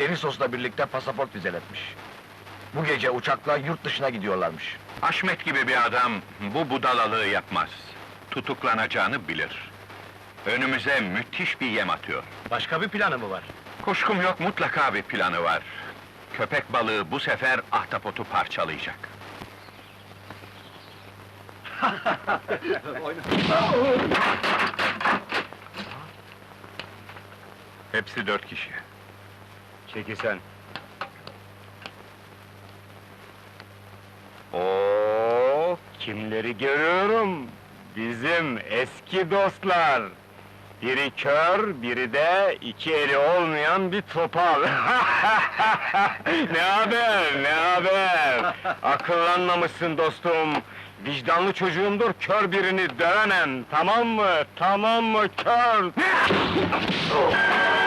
Denisos'la birlikte pasaport vizeletmiş. Bu gece uçakla yurt dışına gidiyorlarmış. Haşmet gibi bir adam bu budalalığı yapmaz. Tutuklanacağını bilir. Önümüze müthiş bir yem atıyor. Başka bir planı mı var? Kuşkum yok mutlaka bir planı var. Köpek balığı bu sefer ahtapotu parçalayacak. Hepsi dört kişi. Çekil sen. Oo, kimleri görüyorum? Bizim eski dostlar. Biri kör, biri de iki eli olmayan bir topal. ne haber, ne haber? Akıllanmamışsın dostum. Vicdanlı çocuğumdur, kör birini dövemem, tamam mı? Tamam mı, kör?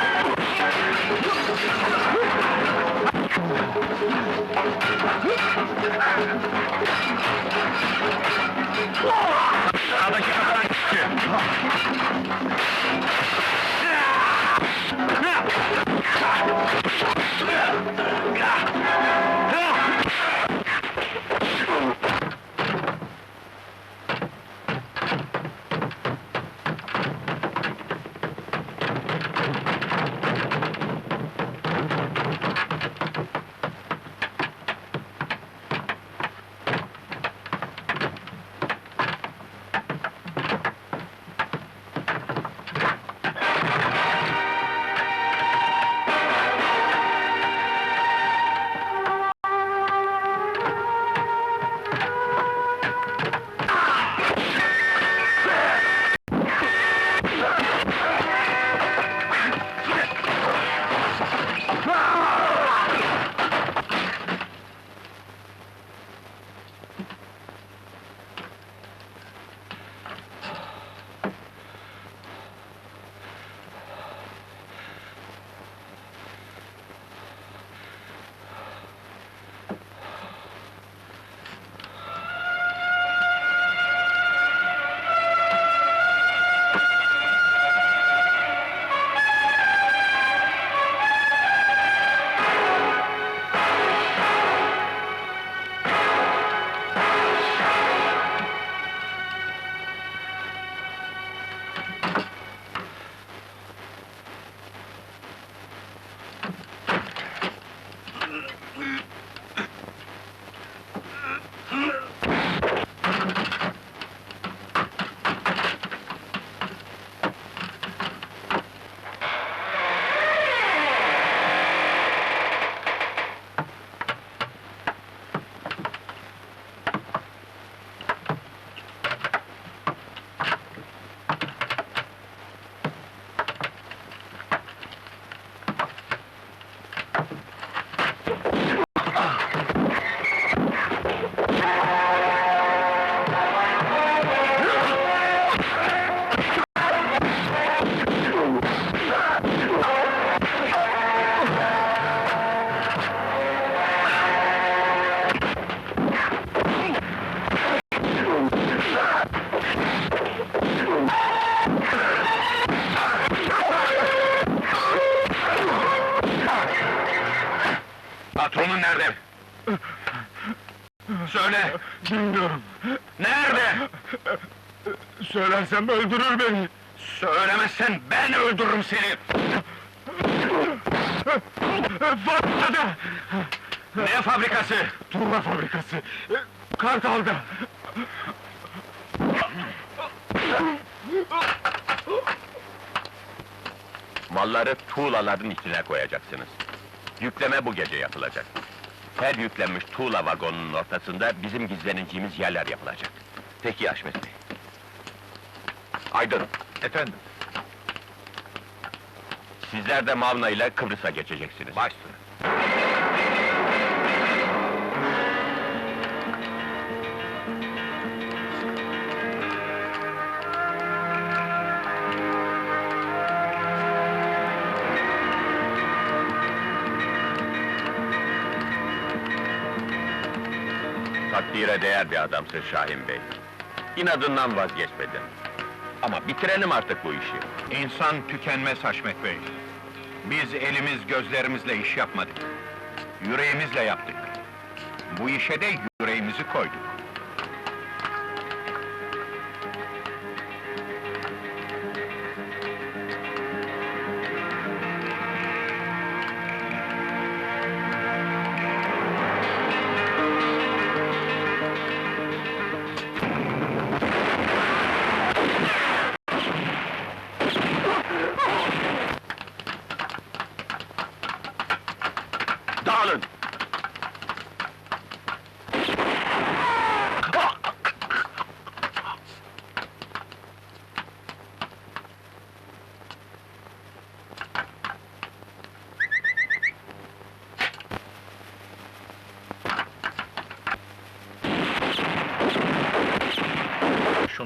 Bilmiyorum. Nerede? Söylersem öldürür beni. Söylemezsen ben öldürürüm seni! Fabrikada! Ne fabrikası? Tuğla fabrikası. Kartal'da. Malları tuğlaların içine koyacaksınız. Yükleme bu gece yapılacak. Her yüklenmiş tuğla vagonunun ortasında bizim gizleneceğimiz yerler yapılacak. Peki Haşmet Bey. Aydın, Efendim? sizler de Mavna ile Kıbrıs'a geçeceksiniz. Baş Takdire değer bir adamsın Şahin Bey. İnadından vazgeçmedin. Ama bitirelim artık bu işi. İnsan tükenmez Haşmet Bey. Biz elimiz gözlerimizle iş yapmadık. Yüreğimizle yaptık. Bu işe de yüreğimizi koyduk.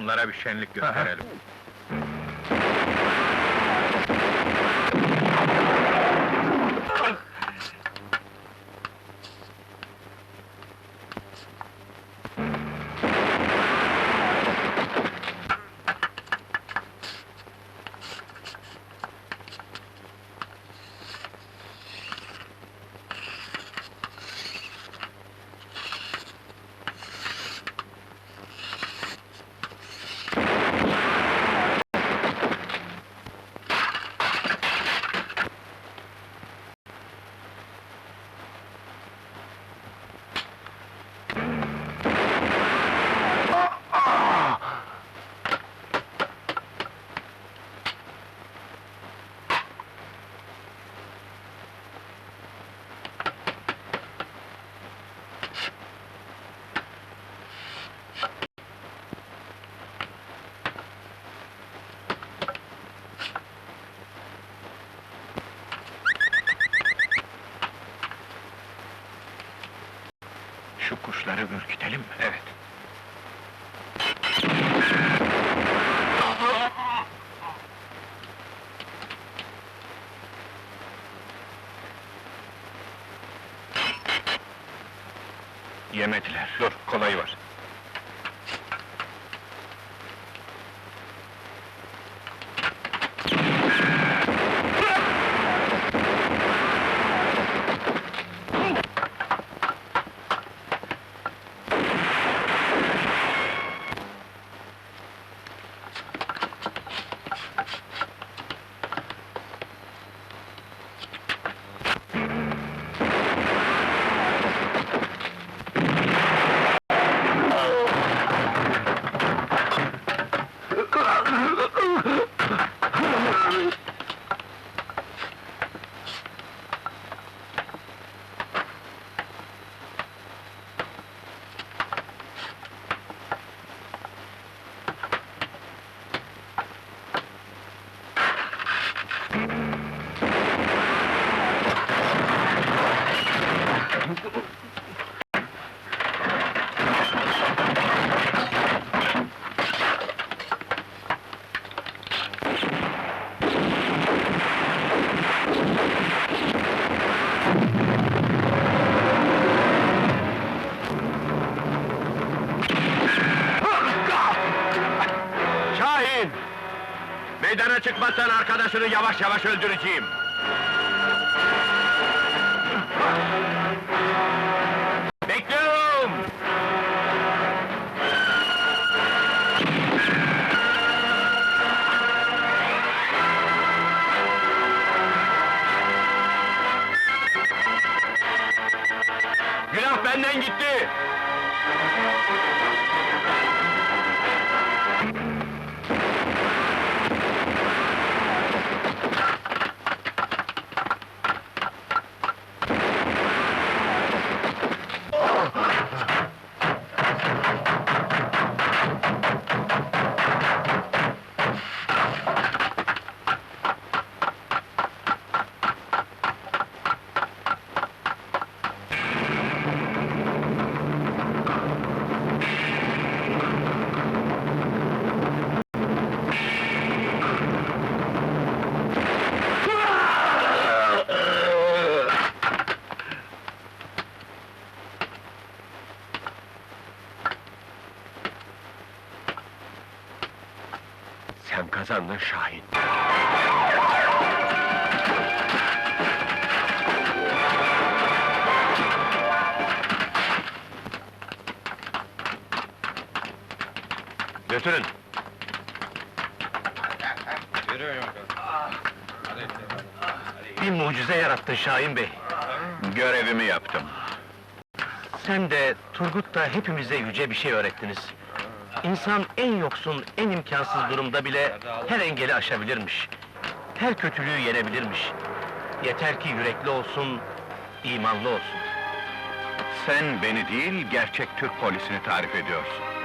Şunlara bir şenlik gösterelim. Şu kuşları ürkütelim mi? Evet. Yemediler. Dur, kolayı var. Şahin! Meydana çıkmazsan arkadaşını yavaş yavaş öldüreceğim. kazandı Şahin. Götürün. Bir mucize yarattın Şahin Bey. Görevimi yaptım. Sen de Turgut da hepimize yüce bir şey öğrettiniz. İnsan en yoksun, en imkansız durumda bile her engeli aşabilirmiş. Her kötülüğü yenebilirmiş. Yeter ki yürekli olsun, imanlı olsun. Sen beni değil, gerçek Türk polisini tarif ediyorsun.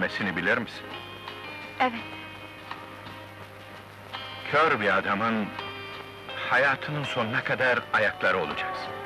Yürümesini bilir misin? Evet, Kör bir adamın hayatının sonuna kadar ayakları olacaksın.